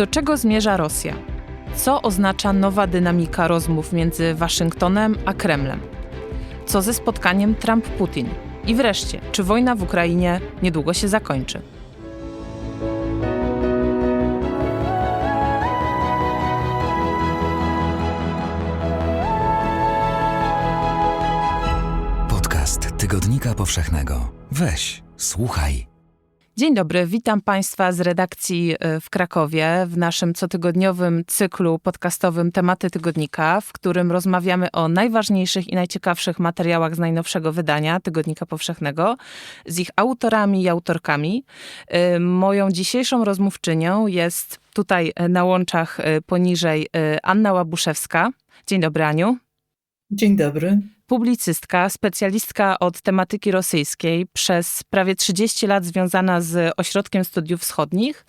Do czego zmierza Rosja? Co oznacza nowa dynamika rozmów między Waszyngtonem a Kremlem? Co ze spotkaniem Trump-Putin? I wreszcie, czy wojna w Ukrainie niedługo się zakończy? Podcast Tygodnika Powszechnego. Weź, słuchaj. Dzień dobry, witam Państwa z redakcji y, w Krakowie w naszym cotygodniowym cyklu podcastowym Tematy Tygodnika, w którym rozmawiamy o najważniejszych i najciekawszych materiałach z najnowszego wydania Tygodnika Powszechnego, z ich autorami i autorkami. Y, Moją dzisiejszą rozmówczynią jest tutaj y, na łączach poniżej Anna Łabuszewska. Dzień dobry, Aniu. Dzień dobry. Publicystka, specjalistka od tematyki rosyjskiej, przez prawie 30 lat związana z Ośrodkiem Studiów Wschodnich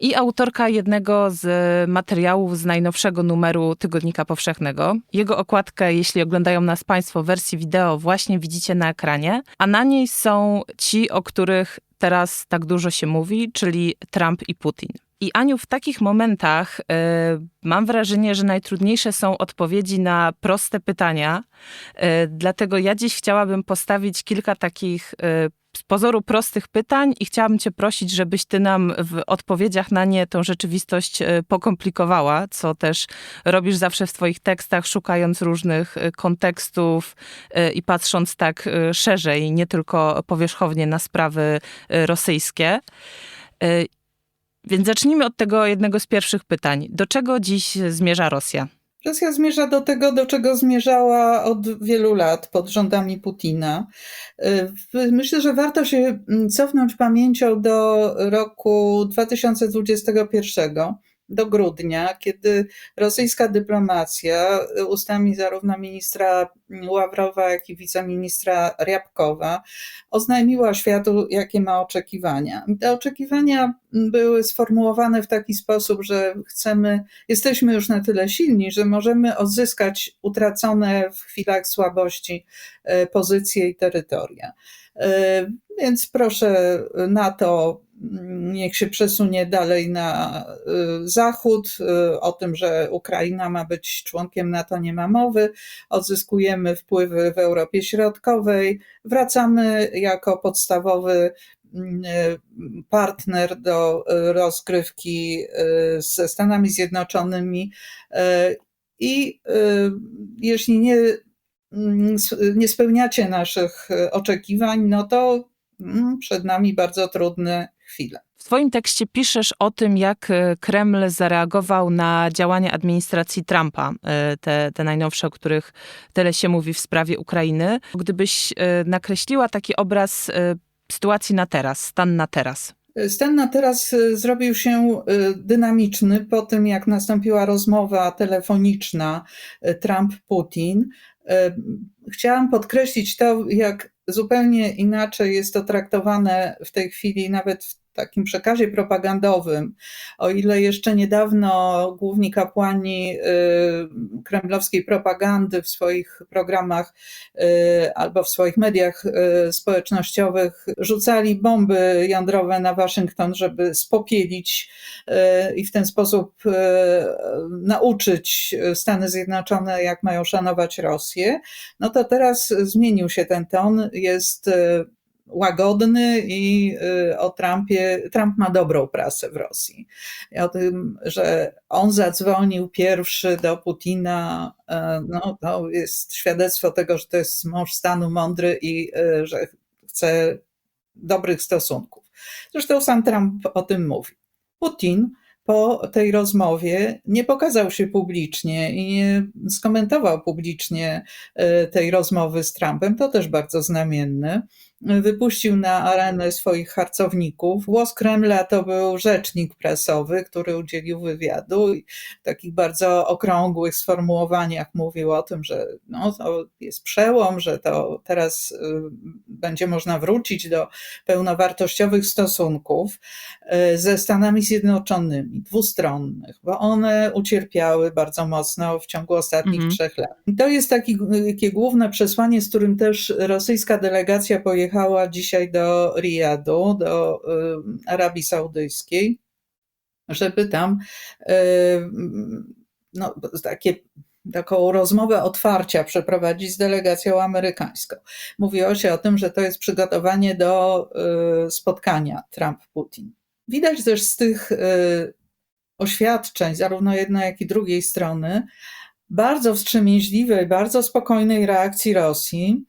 i autorka jednego z materiałów z najnowszego numeru Tygodnika Powszechnego. Jego okładkę, jeśli oglądają nas Państwo w wersji wideo, właśnie widzicie na ekranie, a na niej są ci, o których teraz tak dużo się mówi, czyli Trump i Putin. I Aniu, w takich momentach y, mam wrażenie, że najtrudniejsze są odpowiedzi na proste pytania. Y, dlatego ja dziś chciałabym postawić kilka takich y, z pozoru prostych pytań i chciałabym Cię prosić, żebyś Ty nam w odpowiedziach na nie tą rzeczywistość pokomplikowała, co też robisz zawsze w swoich tekstach, szukając różnych kontekstów i patrząc tak szerzej, nie tylko powierzchownie na sprawy rosyjskie. Więc zacznijmy od tego jednego z pierwszych pytań. Do czego dziś zmierza Rosja? Rosja zmierza do tego, do czego zmierzała od wielu lat pod rządami Putina. Y, Myślę, że warto się mm, cofnąć pamięcią do roku 2021, do grudnia, kiedy rosyjska dyplomacja y, ustami zarówno ministra Ławrowa, jak i wiceministra Ryabkowa oznajmiła światu, jakie ma oczekiwania. Te oczekiwania były sformułowane w taki sposób, że chcemy, jesteśmy już na tyle silni, że możemy odzyskać utracone w chwilach słabości e, pozycje i terytoria. E, Więc proszę NATO, niech się przesunie dalej na e, zachód. E, O tym, że Ukraina ma być członkiem NATO, nie ma mowy. Odzyskujemy wpływy w Europie Środkowej. Wracamy jako podstawowy mm, partner do rozgrywki ze Stanami Zjednoczonymi. I jeśli nie, mm, nie spełniacie naszych oczekiwań, no to mm, przed nami bardzo trudne chwile. W swoim tekście piszesz o tym, jak e, Kreml zareagował na działania administracji Trumpa, e, te, te najnowsze, o których tyle się mówi w sprawie Ukrainy. Gdybyś e, nakreśliła taki obraz sytuacji na teraz, stan na teraz. Stan na teraz zrobił się dynamiczny po tym, jak nastąpiła rozmowa telefoniczna Trump-Putin. Y, Chciałam podkreślić to, jak zupełnie inaczej jest to traktowane w tej chwili, nawet w takim przekazie propagandowym. O ile jeszcze niedawno główni kapłani y, kremlowskiej propagandy w swoich programach y, albo w swoich mediach y, społecznościowych rzucali bomby jądrowe na Waszyngton, żeby spopielić i w ten sposób nauczyć Stany Zjednoczone, jak mają szanować Rosję, no to teraz zmienił się ten ton, jest łagodny i y, o Trumpie, Trump ma dobrą prasę w Rosji. I o tym, że on zadzwonił pierwszy do Putina, y, no to jest świadectwo tego, że to jest mąż stanu mądry i y, że chce dobrych stosunków. Zresztą sam Trump o tym mówi. Putin po tej rozmowie nie pokazał się publicznie i nie skomentował publicznie tej rozmowy z Trumpem. To też bardzo znamienne. Wypuścił na arenę swoich harcowników. Głos Kremla to był rzecznik prasowy, który udzielił wywiadu i w takich bardzo okrągłych sformułowaniach mówił o tym, że no, to jest przełom, że to teraz y, będzie można wrócić do pełnowartościowych stosunków y, ze Stanami Zjednoczonymi, dwustronnych, bo one ucierpiały bardzo mocno w ciągu ostatnich Mhm. trzech lat. I to jest taki, takie główne przesłanie, z którym też rosyjska delegacja pojechała dzisiaj do Riyadu, do y, Arabii Saudyjskiej. żeby tam no, takie taką rozmowę otwarcia przeprowadzić z delegacją amerykańską. Mówiło się o tym, że to jest przygotowanie do spotkania Trump-Putin. Widać też z tych oświadczeń, zarówno jednej, jak i drugiej strony, bardzo wstrzemięźliwej, bardzo spokojnej reakcji Rosji,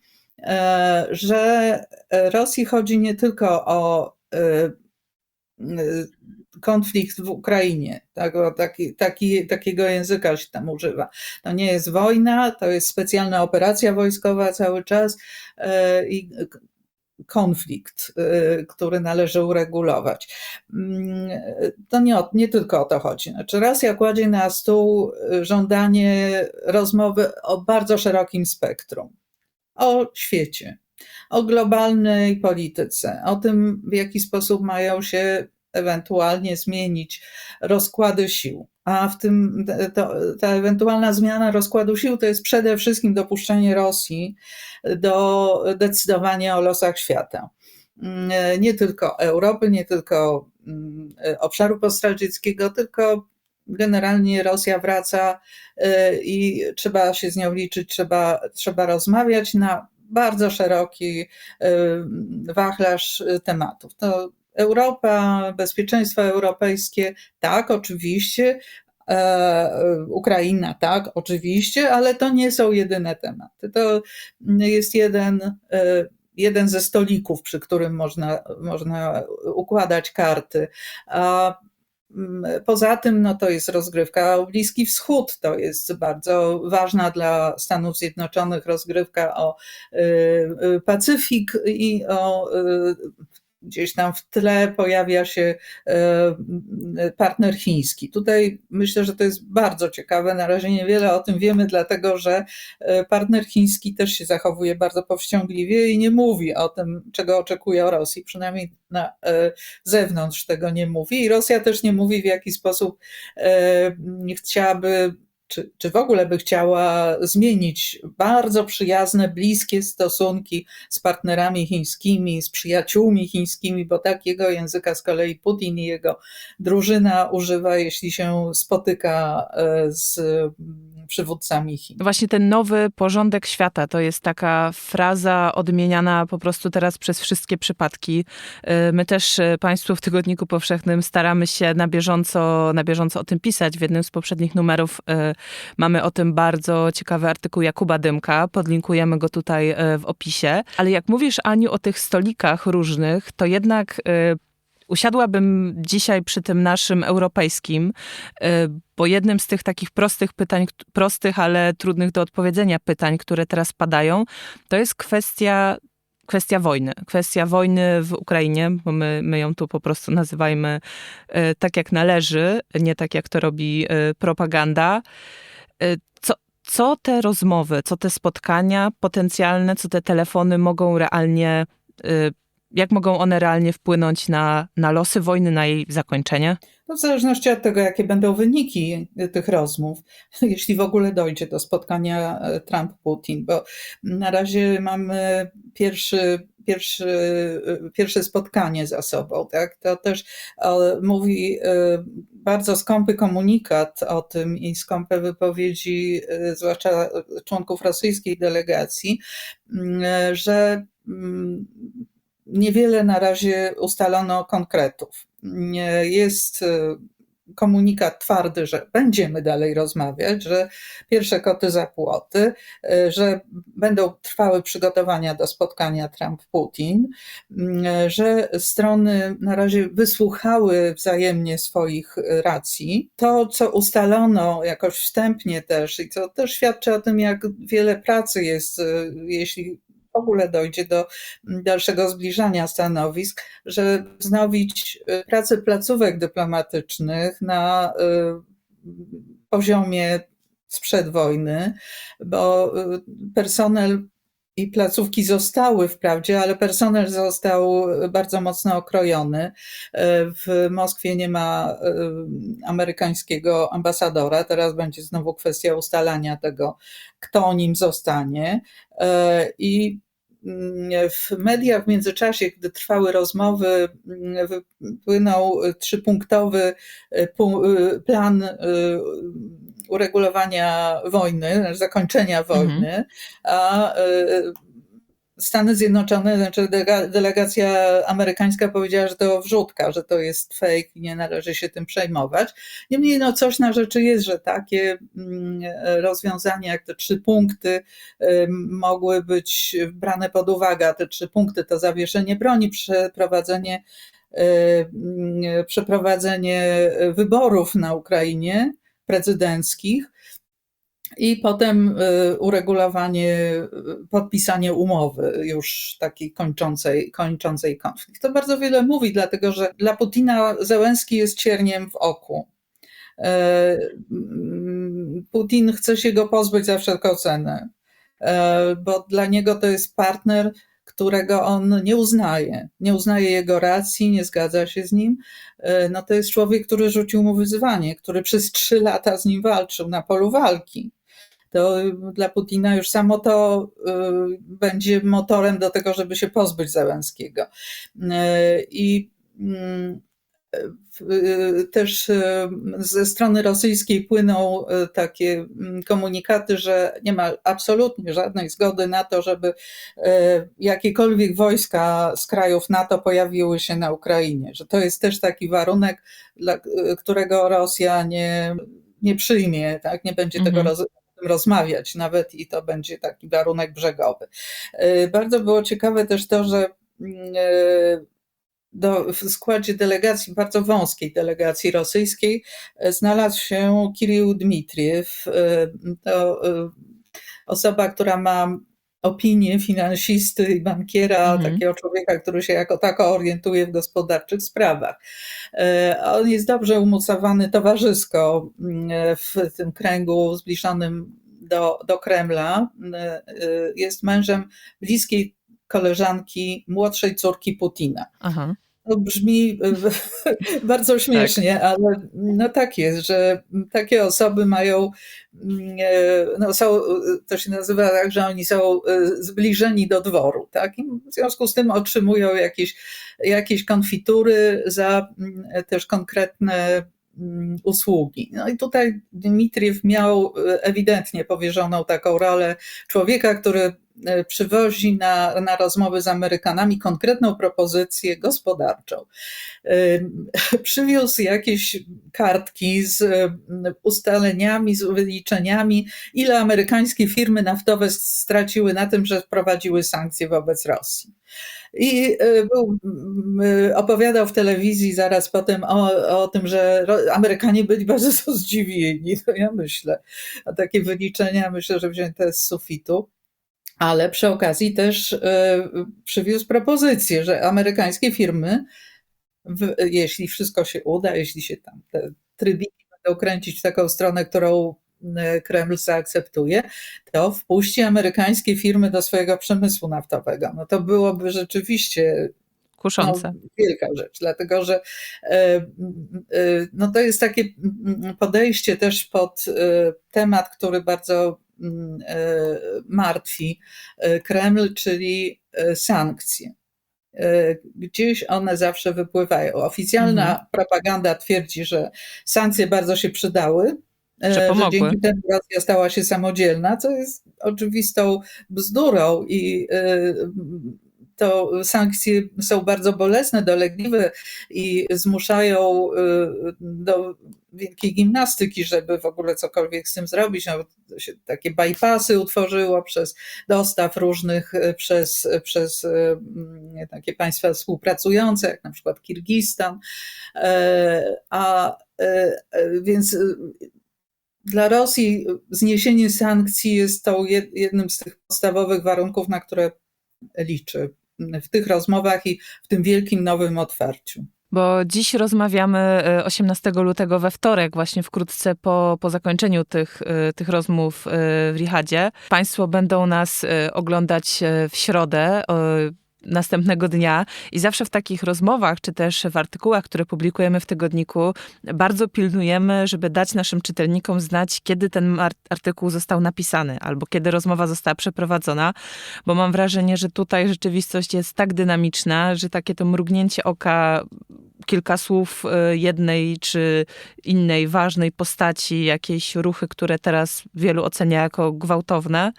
że Rosji chodzi nie tylko o e, konflikt w Ukrainie. Tak, taki, taki, takiego języka się tam używa. To nie jest wojna, to jest specjalna operacja wojskowa cały czas e, i konflikt, który należy uregulować. Mm, to nie, nie tylko o to chodzi. Znaczy Rosja kładzie na stół żądanie rozmowy o bardzo szerokim spektrum. O świecie, o globalnej polityce, o tym, w jaki sposób mają się ewentualnie zmienić rozkłady sił. A w tym to, ta ewentualna zmiana rozkładu sił to jest przede wszystkim dopuszczenie Rosji do decydowania o losach świata. Nie tylko Europy, nie tylko mm, obszaru postradzieckiego, tylko generalnie Rosja wraca y, i trzeba się z nią liczyć, trzeba, trzeba rozmawiać na bardzo szeroki y, wachlarz tematów. To Europa, bezpieczeństwo europejskie, tak, oczywiście. E, Ukraina, tak, oczywiście, ale to nie są jedyne tematy. To jest jeden, jeden ze stolików, przy którym można, można układać karty. Mm, Poza tym, no to jest rozgrywka o Bliski Wschód, to jest bardzo ważna dla Stanów Zjednoczonych rozgrywka o e, Pacyfik i o gdzieś tam w tle pojawia się e, partner chiński. Tutaj myślę, że to jest bardzo ciekawe. Na razie niewiele o tym wiemy, dlatego że e, partner chiński też się zachowuje bardzo powściągliwie i nie mówi o tym, czego oczekuje o Rosji. Przynajmniej na e, zewnątrz tego nie mówi. I Rosja też nie mówi, w jaki sposób chciałaby czy, czy w ogóle by chciała zmienić bardzo przyjazne, bliskie stosunki z partnerami chińskimi, z przyjaciółmi chińskimi, bo takiego języka z kolei Putin i jego drużyna używa, jeśli się spotyka e, z przywódcami Chin. Właśnie ten nowy porządek świata to jest taka fraza odmieniana po prostu teraz przez wszystkie przypadki. Y, my też y, Państwu w Tygodniku Powszechnym staramy się na bieżąco, na bieżąco o tym pisać. W jednym z poprzednich numerów mamy o tym bardzo ciekawy artykuł Jakuba Dymka. Podlinkujemy go tutaj w opisie. Ale jak mówisz, Aniu, o tych stolikach różnych, to jednak usiadłabym dzisiaj przy tym naszym europejskim, y, bo jednym z tych takich prostych pytań, prostych, ale trudnych do odpowiedzenia pytań, które teraz padają, to jest kwestia kwestia wojny. Kwestia wojny w Ukrainie, bo my, my ją tu po prostu nazywajmy y, tak, jak należy, nie tak, jak to robi y, propaganda. Co, co te rozmowy, co te spotkania potencjalne, co te telefony mogą realnie jak mogą one realnie wpłynąć na, na losy wojny, na jej zakończenie? No w zależności od tego, jakie będą wyniki tych rozmów, jeśli w ogóle dojdzie do spotkania e, Trump-Putin, bo na razie mamy pierwszy, pierwszy, e, pierwsze spotkanie za sobą. Tak? To też mówi e, bardzo skąpy komunikat o tym i skąpe wypowiedzi, zwłaszcza członków rosyjskiej delegacji, że niewiele na razie ustalono konkretów. Jest e, komunikat twardy, że będziemy dalej rozmawiać, że pierwsze koty za płoty, e, że będą trwały przygotowania do spotkania Trump-Putin, e, że strony na razie wysłuchały wzajemnie swoich racji. To, co ustalono jakoś wstępnie też i co też świadczy o tym, jak wiele pracy jest, jeśli w ogóle dojdzie do dalszego zbliżania stanowisk, żeby wznowić y, pracę placówek dyplomatycznych na y, poziomie sprzed wojny, bo y, personel i placówki zostały wprawdzie, ale personel został bardzo mocno okrojony. W Moskwie nie ma amerykańskiego ambasadora. Teraz będzie znowu kwestia ustalania tego, kto nim zostanie. I mm, w mediach w międzyczasie, gdy trwały rozmowy, mm, wypłynął trzypunktowy pu- plan uregulowania wojny, znaczy zakończenia wojny, a y, Stany Zjednoczone, znaczy delega- delegacja amerykańska powiedziała, że to wrzutka, że to jest fake i nie należy się tym przejmować. Niemniej no coś na rzeczy jest, że takie mm, rozwiązania jak te trzy punkty ym, mogły być brane pod uwagę. A te trzy punkty to zawieszenie broni, przeprowadzenie, ym, przeprowadzenie wyborów na Ukrainie prezydenckich i potem y, uregulowanie, y, podpisanie umowy już takiej kończącej, kończącej konflikt. To bardzo wiele mówi, dlatego że dla Putina Zełenski jest cierniem w oku. Mm, Putin chce się go pozbyć za wszelką cenę, bo dla niego to jest partner, którego on nie uznaje. Nie uznaje jego racji, nie zgadza się z nim. Y, No to jest człowiek, który rzucił mu wyzwanie, który przez trzy lata z nim walczył na polu walki to dla Putina już samo to y, będzie motorem do tego, żeby się pozbyć Zełenskiego. I mm, też y, ze strony rosyjskiej płyną y, takie mm, komunikaty, że nie ma absolutnie żadnej zgody na to, żeby y, jakiekolwiek wojska z krajów NATO pojawiły się na Ukrainie, że to jest też taki warunek, dla y, którego Rosja nie, nie przyjmie, tak? nie będzie tego Mhm. roz, tym rozmawiać nawet i to będzie taki warunek brzegowy. Y, Bardzo było ciekawe też to, że mm, y, do, w składzie delegacji, bardzo wąskiej delegacji rosyjskiej, y, znalazł się Kirill Dmitriew. y, To y, osoba, która ma opinię finansisty i bankiera, Mhm. takiego człowieka, który się jako tako orientuje w gospodarczych sprawach. E, On jest dobrze umocowany towarzysko mm, w tym kręgu zbliżonym do, do Kremla. E, e, Jest mężem bliskiej koleżanki młodszej córki Putina. Aha. To brzmi bardzo śmiesznie, ale no tak jest, że takie osoby mają, mm, e, no są, to się nazywa tak, że oni są e, zbliżeni do dworu, tak? I w związku z tym otrzymują jakieś, jakieś konfitury za mm, też konkretne mm, usługi. No i tutaj Dmitriew miał e, ewidentnie powierzoną taką rolę człowieka, który przywozi na, na rozmowy z Amerykanami konkretną propozycję gospodarczą. Ym, Przywiózł jakieś kartki z ym, ustaleniami, z wyliczeniami, ile amerykańskie firmy naftowe straciły na tym, że wprowadziły sankcje wobec Rosji. I był, opowiadał w telewizji zaraz potem o, o tym, że Amerykanie byli bardzo zdziwieni. To ja myślę, a takie wyliczenia myślę, że wzięte z sufitu. Ale przy okazji też y, przywiózł propozycję, że amerykańskie firmy, jeśli wszystko się uda, jeśli się tam te trybiki będą kręcić w taką stronę, którą y, Kreml zaakceptuje, to wpuści amerykańskie firmy do swojego przemysłu naftowego. No to byłoby rzeczywiście Kuszące. no, wielka rzecz, dlatego że e, no to jest takie mm, podejście też pod temat, który bardzo mm, martwi e, Kreml, czyli e, sankcje. E, Gdzieś one zawsze wypływają. Oficjalna Mhm. propaganda twierdzi, że sankcje bardzo się przydały, e, Że pomogły. dzięki temu Rosja stała się samodzielna, co jest oczywistą bzdurą i e, to sankcje są bardzo bolesne, dolegliwe i zmuszają y, do wielkiej gimnastyki, żeby w ogóle cokolwiek z tym zrobić. No, takie bypassy utworzyło przez dostaw różnych, y, przez, przez y, mm, takie państwa współpracujące, jak na przykład Kirgistan. E, A e, e, więc dla Rosji zniesienie sankcji jest tą jed- jednym z tych podstawowych warunków, na które liczy w tych rozmowach i w tym wielkim nowym otwarciu. Bo dziś rozmawiamy e, 18 lutego we wtorek, właśnie wkrótce po, po zakończeniu tych, e, tych rozmów e, w Rihadzie. Państwo będą nas e, oglądać e, w środę. Następnego dnia. I zawsze w takich rozmowach, czy też w artykułach, które publikujemy w tygodniku, bardzo pilnujemy, żeby dać naszym czytelnikom znać, kiedy ten ar- artykuł został napisany albo kiedy rozmowa została przeprowadzona, bo mam wrażenie, że tutaj rzeczywistość jest tak dynamiczna, że takie to mrugnięcie oka kilka słów y, jednej czy innej ważnej postaci, jakieś ruchy, które teraz wielu ocenia jako gwałtowne,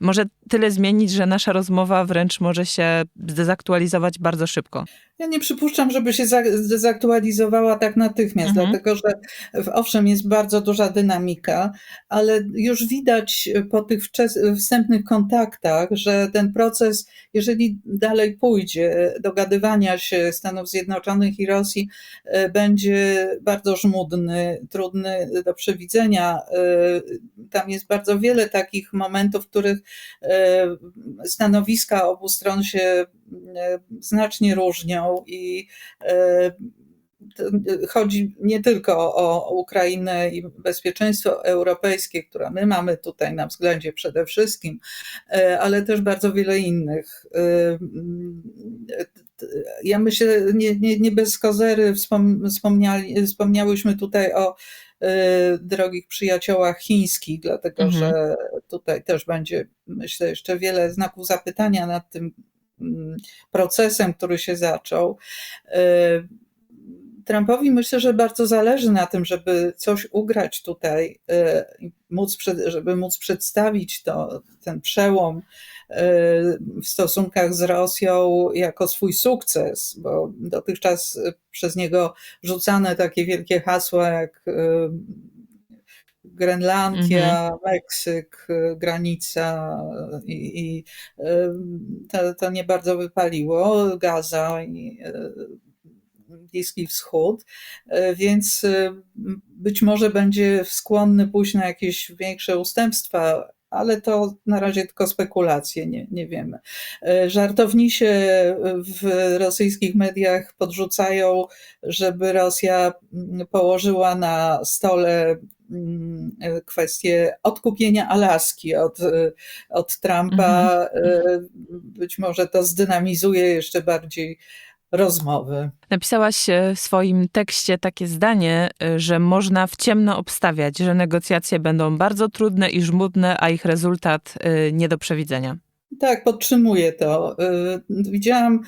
może tyle zmienić, że nasza rozmowa wręcz może się zdezaktualizować bardzo szybko. Ja nie przypuszczam, żeby się za- zdezaktualizowała tak natychmiast, Mhm. dlatego że owszem, jest bardzo duża dynamika, ale już widać po tych wstępnych kontaktach, że ten proces, jeżeli dalej pójdzie, dogadywania się Stanów Zjednoczonych i Rosji, e, będzie bardzo żmudny, trudny do przewidzenia. E, Tam jest bardzo wiele takich momentów, w których e, stanowiska obu stron się e, znacznie różnią i e, to chodzi nie tylko o Ukrainę i bezpieczeństwo europejskie, które my mamy tutaj na względzie przede wszystkim, e, ale też bardzo wiele innych. E, Ja myślę, nie, nie, nie bez kozery wspomniałyśmy tutaj o e, drogich przyjaciołach chińskich, dlatego Mhm. że tutaj też będzie, myślę, jeszcze wiele znaków zapytania nad tym procesem, który się zaczął. E, Trumpowi myślę, że bardzo zależy na tym, żeby coś ugrać tutaj, i móc, żeby móc przedstawić to, ten przełom e, w stosunkach z Rosją jako swój sukces, bo dotychczas przez niego rzucane takie wielkie hasła jak Grenlandia, Meksyk, e, granica i, i e, to, to nie bardzo wypaliło, Gaza i e, Bliski Wschód, więc być może będzie skłonny pójść na jakieś większe ustępstwa, ale to na razie tylko spekulacje, nie, nie wiemy. E, Żartownisie w rosyjskich mediach podrzucają, żeby Rosja położyła na stole kwestię odkupienia Alaski od, e, od Trumpa. E, Być może to zdynamizuje jeszcze bardziej rozmowy. Napisałaś e, w swoim tekście takie zdanie, e, że można w ciemno obstawiać, że negocjacje będą bardzo trudne i żmudne, a ich rezultat e, nie do przewidzenia. Tak, podtrzymuję to. Widziałam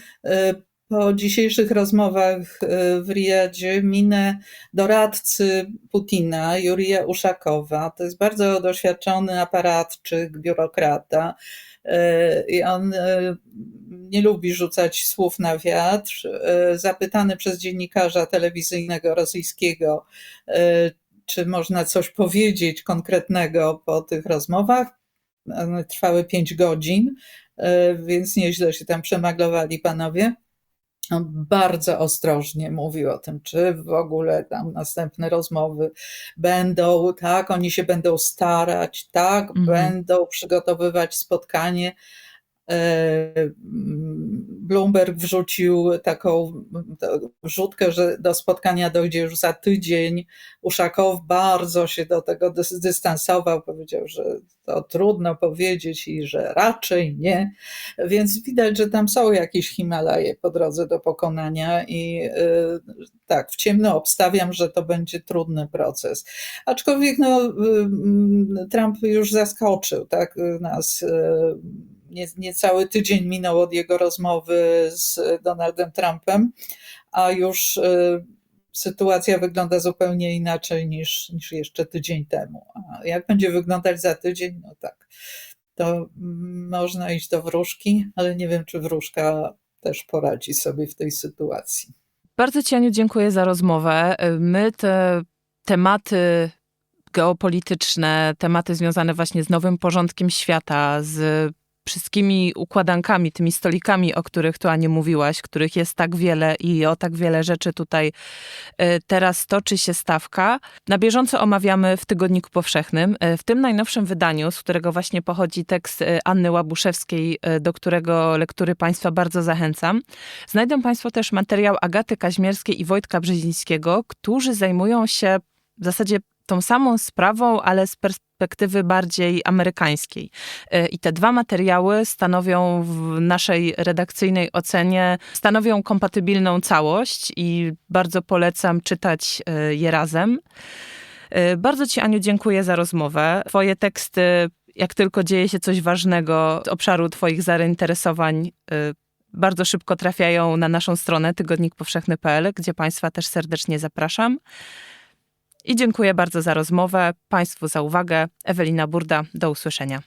po dzisiejszych rozmowach y, w Riyadzie minę doradcy Putina, Jurija Uszakowa. To jest bardzo doświadczony aparatczyk, biurokrata. Y, I on y, nie lubi rzucać słów na wiatr. Zapytany przez dziennikarza telewizyjnego rosyjskiego, czy można coś powiedzieć konkretnego po tych rozmowach, one trwały 5 godzin, więc nieźle się tam przemaglowali panowie. On bardzo ostrożnie mówił o tym, czy w ogóle tam następne rozmowy będą, tak, oni się będą starać, tak, Mhm. będą przygotowywać spotkanie. E, Bloomberg wrzucił taką wrzutkę, że do spotkania dojdzie już za tydzień. Uszakow bardzo się do tego dys- dystansował, powiedział, że to trudno powiedzieć i że raczej nie. Więc widać, że tam są jakieś Himalaje po drodze do pokonania i y, tak, w ciemno obstawiam, że to będzie trudny proces. Aczkolwiek no, Trump już zaskoczył tak, nas. Nie, niecały tydzień minął od jego rozmowy z Donaldem Trumpem, a już y, sytuacja wygląda zupełnie inaczej niż, niż jeszcze tydzień temu. A jak będzie wyglądać za tydzień, no tak, to mm, można iść do wróżki, ale nie wiem, czy wróżka też poradzi sobie w tej sytuacji. Bardzo Ci, Aniu, dziękuję za rozmowę. My te tematy geopolityczne, tematy związane właśnie z nowym porządkiem świata, z wszystkimi układankami, tymi stolikami, o których tu Aniu mówiłaś, których jest tak wiele i o tak wiele rzeczy tutaj e, teraz toczy się stawka. Na bieżąco omawiamy w Tygodniku Powszechnym. E, W tym najnowszym wydaniu, z którego właśnie pochodzi tekst e, Anny Łabuszewskiej, do którego lektury Państwa bardzo zachęcam, znajdą Państwo też materiał Agaty Kaźmierskiej i Wojtka Brzezińskiego, którzy zajmują się w zasadzie tą samą sprawą, ale z perspektywy bardziej amerykańskiej. Y, I te dwa materiały stanowią w naszej redakcyjnej ocenie, stanowią kompatybilną całość i bardzo polecam czytać y, je razem. Y, Bardzo Ci, Aniu, dziękuję za rozmowę. Twoje teksty, jak tylko dzieje się coś ważnego z obszaru Twoich zainteresowań, bardzo szybko trafiają na naszą stronę tygodnikpowszechny.pl, gdzie Państwa też serdecznie zapraszam. I dziękuję bardzo za rozmowę, Państwu za uwagę. Ewelina Burda, do usłyszenia.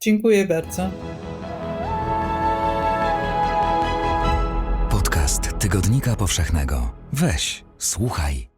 Dziękuję bardzo. Podcast Tygodnika Powszechnego. Weź, słuchaj.